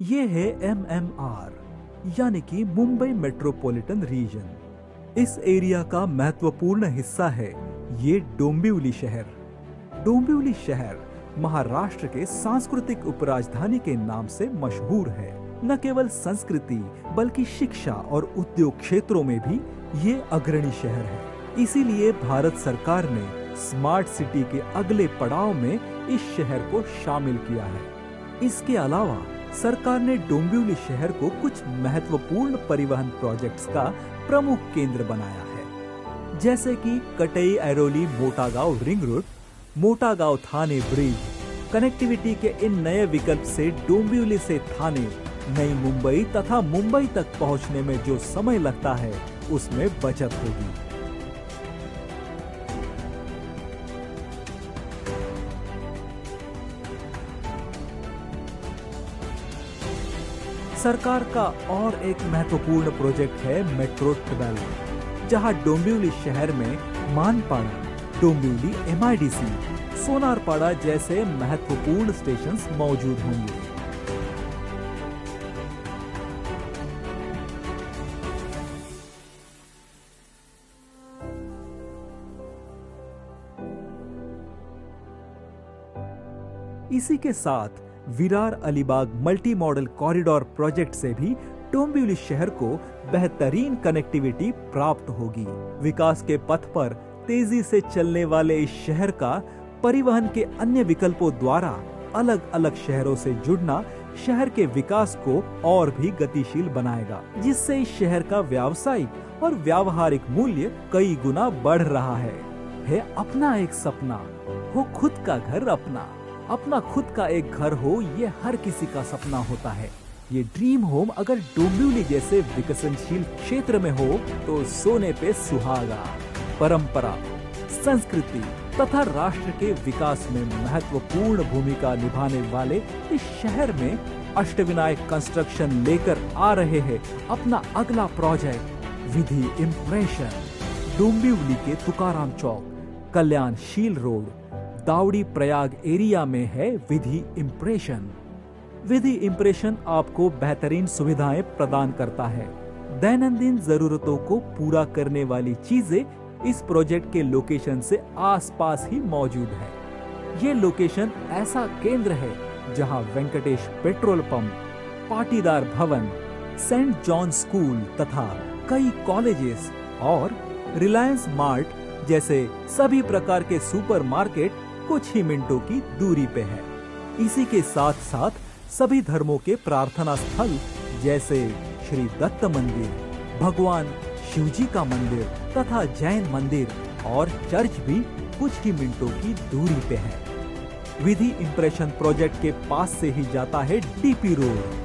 ये है M M R यानी कि मुंबई मेट्रोपॉलिटन रीजन। इस एरिया का महत्वपूर्ण हिस्सा है ये डोंबिवली शहर। डोंबिवली शहर महाराष्ट्र के सांस्कृतिक उपराजधानी के नाम से मशहूर है। न केवल संस्कृति, बल्कि शिक्षा और उद्योग क्षेत्रों में भी ये अग्रणी शहर है। इसीलिए भारत सरकार ने स्मार्ट सिटी के अगले पड़ाव में इस शहर को शामिल किया है। इसके अलावा सरकार ने डोंबिवली शहर को कुछ महत्वपूर्ण परिवहन प्रोजेक्ट्स का प्रमुख केंद्र बनाया है। जैसे कि Katai, Airoli, Motagaon, ring road, Motagaon Thane bridge, connectivity के इन नए विकल्प से डोंबिवली से थाने, नई मुंबई तथा मुंबई तक पहुँचने में जो समय लगता है, उसमें बचत होगी। सरकार का और एक महत्वपूर्ण प्रोजेक्ट है मेट्रो ट्वेल्व जहाँ डोंबिवली शहर में मानपाड़ा, डोंबिवली एमआईडीसी सोनारपाड़ा जैसे महत्वपूर्ण स्टेशन मौजूद होंगे। इसी के साथ Virar Alibag multi modal corridor project से भी डोंबिवली शहर को बेहतरीन कनेक्टिविटी प्राप्त होगी। विकास के पथ पर तेज़ी से चलने वाले इस शहर का परिवहन के अन्य विकल्पों द्वारा अलग अलग शहरों से जुड़ना शहर के विकास को और भी गतिशील बनाएगा, जिससे इस शहर का व्यावसायिक और व्यावहारिक मूल्य कई गुना बढ़ रहा है। है अपना एक सपना, हो खुद का घर अपना। अपना खुद का एक घर हो, ये हर किसी का सपना होता है। ये ड्रीम होम अगर डोंबिवली जैसे विकसनशील क्षेत्र में हो तो सोने पे सुहागा। परंपरा, संस्कृति तथा राष्ट्र के विकास में महत्वपूर्ण भूमिका निभाने वाले इस शहर में अष्टविनायक कंस्ट्रक्शन लेकर आ रहे हैं अपना अगला प्रोजेक्ट विधि इम्प्रेशन डोंबिवली के तुकाराम चौक, कल्याणशील रोड। दावड़ी प्रयाग एरिया में है विधि इम्प्रेशन विधि इम्प्रेशन आपको बेहतरीन सुविधाएँ प्रदान करता है। दैनंदिन जरूरतों को पूरा करने वाली चीज़ें इस प्रोजेक्ट के लोकेशन से आसपास ही मौजूद है। ये लोकेशन ऐसा केंद्र है जहाँ Venkatesh petrol pump, Patidar Bhavan, saint John school तथा कई कॉलेजेस और रिलायंस मार्ट जैसे सभी प्रकार के सुपरमार्केट कुछ ही मिनटों की दूरी पे है। इसी के साथ साथ सभी धर्मों के प्रार्थना स्थल, जैसे श्री दत्त मंदिर, भगवान शिव जी का मंदिर तथा जैन मंदिर और चर्च भी कुछ ही मिनटों की दूरी पे है। विधि इम्प्रेशन प्रोजेक्ट के पास से ही जाता है डीपी रोड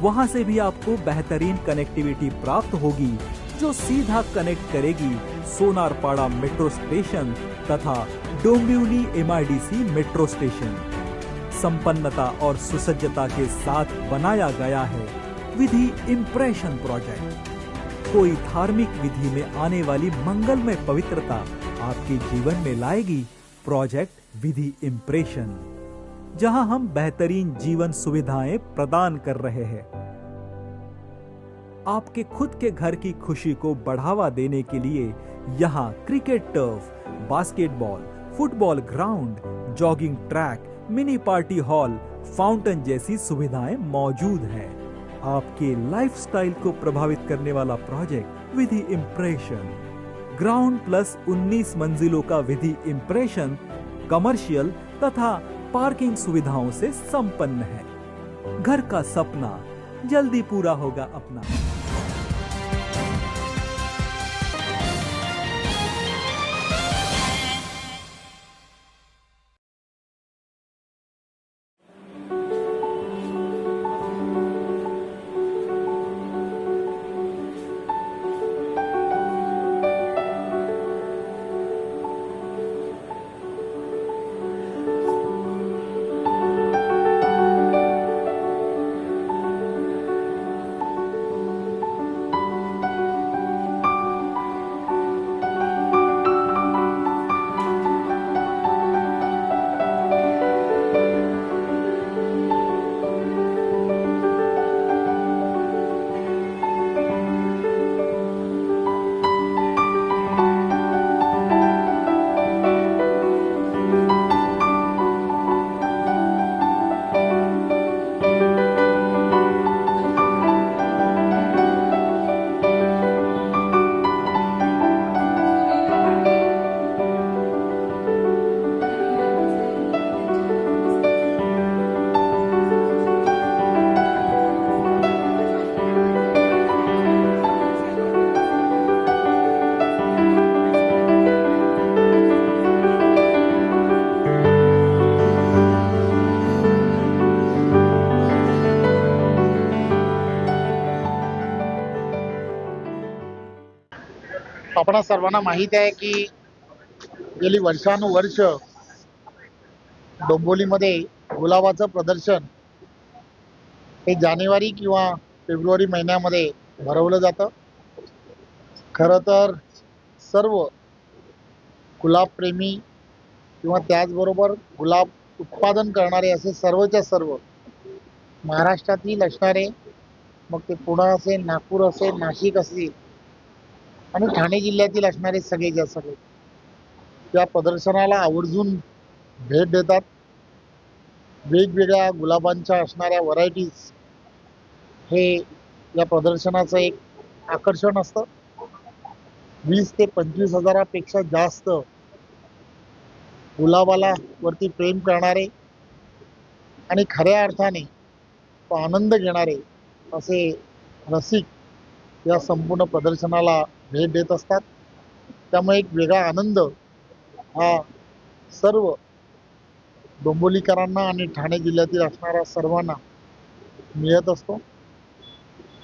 वहाँ से भी आपको बेहतरीन कनेक्टिविटी प्राप्त होगी, जो सीधा कनेक्ट करेगी सोनारपाड़ा मेट्रो स्टेशन तथा डोंबिवली एमआईडीसी मेट्रो स्टेशन। संपन्नता और सुसज्जता के साथ बनाया गया है विधि इम्प्रेशन प्रोजेक्ट कोई धार्मिक विधि में आने वाली मंगलमय पवित्रता आपके जीवन में लाएगी प्रोजेक्ट विधि इम्प्रेशन जहाँ हम बेहतरीन जीवन सुविधाएँ प्रदान कर रहे हैं। आपके खुद के घर की खुशी को बढ़ावा देने के लिए यहाँ cricket turf, basketball football ground, jogging track, mini party hall, fountain जैसी सुविधाएँ मौजूद हैं। आपके लाइफस्टाइल को प्रभावित करने वाला project Vidhi impression ground plus 19 मंजिलों का विधि इम्प्रेशन कमर्शियल तथा पार्किंग सुविधाओं से संपन्न है। घर का सपना, जल्दी पूरा होगा अपना। आपणा सर्वांना माहीत आहे की गेली वर्षानुवर्ष डोंबोलीमध्ये गुलाबाचं प्रदर्शन हे जानेवारी किंवा फेब्रुवारी महिन्यामध्ये भरवलं जातं खरं तर सर्व गुलाबप्रेमी किंवा त्याचबरोबर गुलाब उत्पादन करणारे असे सर्वच्या सर्व महाराष्ट्रातील असणारे मग ते पुणे असेल नागपूर असेल नाशिक असेल आणि ठाणे जिल्ह्यातील असणारे सगळे ज्या सगळे. त्या प्रदर्शनाला आवर्जून भेट देतात. वेगवेगळ्या गुलाबांच्या असणाऱ्या व्हरायटीज हे या प्रदर्शनाचं एक आकर्षण असतं. वीस ते पंचवीस हजारापेक्षा जास्त गुलाबाला वरती प्रेम करणारे आणि खऱ्या अर्थाने तो आनंद घेणारे असे रसिक या संपूर्ण प्रदर्शनाला भेट देत असतात. त्यामुळे एक वेगळा आनंद हा सर्व डोंबोलीकरांना आणि ठाणे जिल्ह्यातील असणाऱ्या सर्वांना मिळत असतो.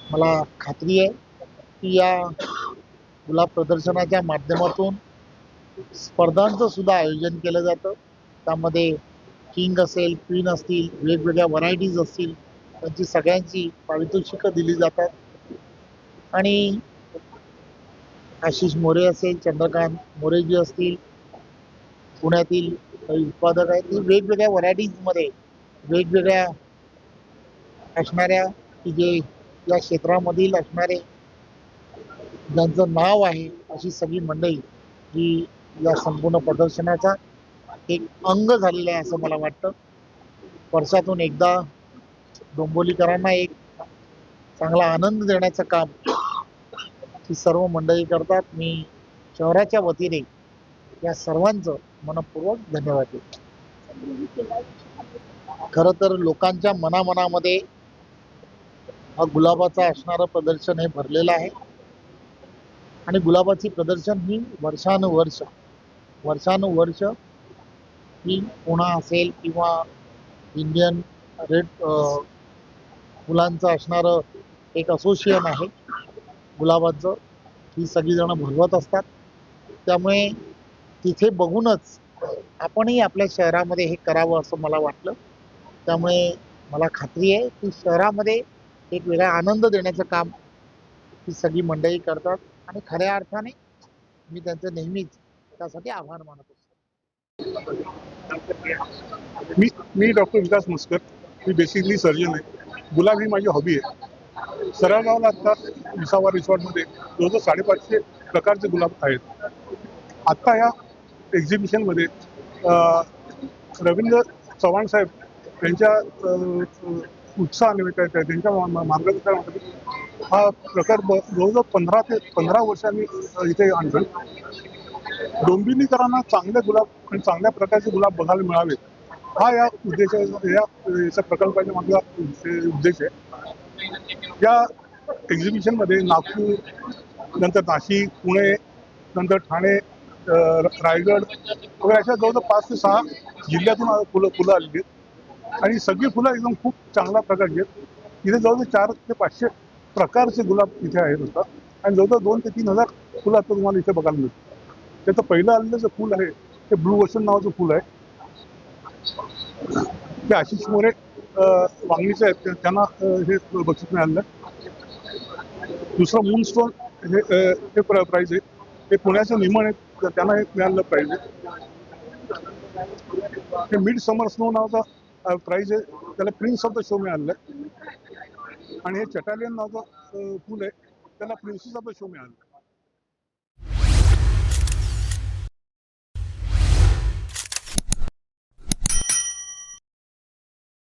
मला खात्री आहे की या गुलाब प्रदर्शनाच्या माध्यमातून स्पर्धांचं सुद्धा आयोजन केलं जातं. त्यामध्ये किंग असेल क्वीन असतील वेगवेगळ्या व्हरायटीज असतील त्यांची सगळ्यांची पारितोषिकं दिली जातात. आणि आशिष मोरे असेल चंद्रकांत मोरेजी असतील पुण्यातील उत्पादक आहेत ते वेगवेगळ्या व्हरायटीजमध्ये वेगवेगळ्या असणाऱ्या की जे या क्षेत्रामधील असणारे ज्यांचं नाव आहे अशी सगळी मंडळी ही या संपूर्ण प्रदर्शनाचा एक अंग झालेलं आहे असं मला वाटतं. वर्षातून एकदा डोंबोलीकरांना एक चांगला आनंद देण्याचं काम ती सर्व मंडळी करतात. मी शहराच्या वतीने या सर्वांचं मनपूर्वक धन्यवाद देतो. खरं तर लोकांच्या मनामनामध्ये हा गुलाबाचा असणारं प्रदर्शन हे भरलेलं आहे. आणि गुलाबाची प्रदर्शन ही वर्षानुवर्ष वर्षानुवर्ष ही पुणा असेल किंवा इंडियन रेड फुलांचं असणारं एक असोसिएशन आहे. गुलाबाचं ही सगळीजणं भरवत असतात. त्यामुळे तिथे बघूनच आपणही आपल्या शहरामध्ये हे करावं असं मला वाटलं. त्यामुळे मला खात्री आहे की शहरामध्ये एक वेगळा आनंद देण्याचं काम ही सगळी मंडळी करतात. आणि खऱ्या अर्थाने मी त्यांचं नेहमीच त्यासाठी आभार मानत असतो. मी मी डॉक्टर विकास मस्कर. मी बेसिकली सर्जन आहे. गुलाब ही माझी हॉबी आहे. सरळगावला आता विसावा रिसॉर्टमध्ये. जवळजवळ साडेपाचशे प्रकारचे गुलाब आहेत. आत्ता या एक्झिबिशनमध्ये रवींद्र चव्हाण साहेब त्यांच्या अं, अं, उत्साहानिमित्त त्यांच्या मार्गदर्शनामध्ये हा प्रकार जवळजवळ पंधरा ते पंधरा वर्षांनी इथे आणलं डोंबिवलीकरांना चांगले गुलाब आणि चांगल्या प्रकारचे गुलाब बघायला मिळावेत. हा या उद्देश या प्रकल्पाच्या प्रकल्पाचा माझा उद्देश आहे. या एक्झिबिशनमध्ये नागपूर नंतर नाशिक पुणे नंतर ठाणे रायगड वगैरे अशा जवळजवळ पाच ते सहा जिल्ह्यातून फुलं फुलं आलेली आहेत. आणि सगळी फुलं एकदम खूप चांगल्या प्रकारची आहेत. इथे जवळजवळ चार ते पाचशे प्रकारचे गुलाब इथे आहेत होता आणि जवळजवळ दोन ते तीन हजार फुलं आता तुम्हाला इथे बघायला मिळतात त्याचं पहिलं आलेलं जे फुल आहे ते ब्लू ओशन नावाचं फुल आहे. ते आशिष मोरे वांगणीचे आहेत त्यांना हे बक्षीस मिळालेलं आहे. दुसरं मूनस्टोन हे हे प्राईज आहे. ते पुण्याचे निमण आहेत त्यांना हे मिळालेलं प्राईज आहे. ते मिड समर स्नो नावाचा प्राईज आहे. त्याला प्रिन्स ऑफ द शो मिळालेलं आहे. आणि हे चटालियन नावाचं फुल आहे. त्याला प्रिन्सेस ऑफ द शो मिळालं